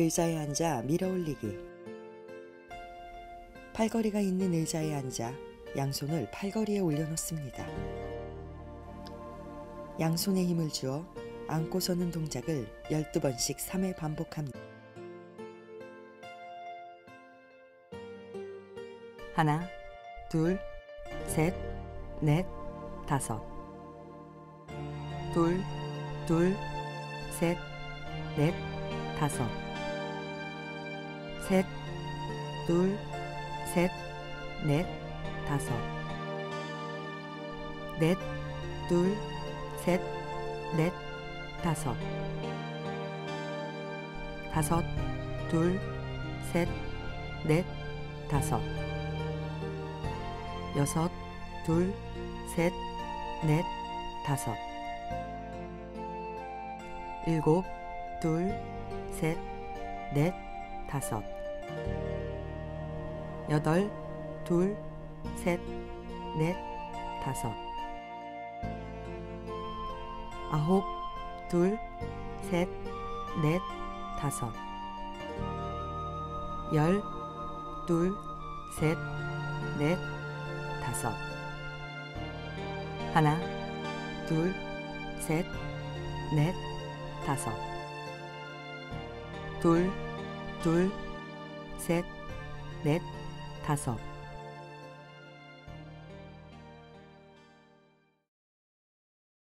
의자에 앉아 밀어 올리기. 팔걸이가 있는 의자에 앉아 양손을 팔걸이에 올려놓습니다. 양손에 힘을 주어 안고 서는 동작을 12번씩 3회 반복합니다. 하나, 둘, 셋, 넷, 다섯. 둘, 둘, 셋, 넷, 다섯. 셋, 둘, 셋, 넷, 다섯. 넷, 둘, 셋, 넷, 다섯. 다섯, 둘, 셋, 넷, 다섯. 여섯, 둘, 셋, 넷, 다섯. 일곱, 둘, 셋, 넷, 다섯. 여덟, 둘, 셋, 넷, 다섯. 아홉, 둘, 셋, 넷, 다섯. 열, 둘, 셋, 넷, 다섯. 하나, 둘, 셋, 넷, 다섯. 둘, 둘, 셋, 넷, 다섯.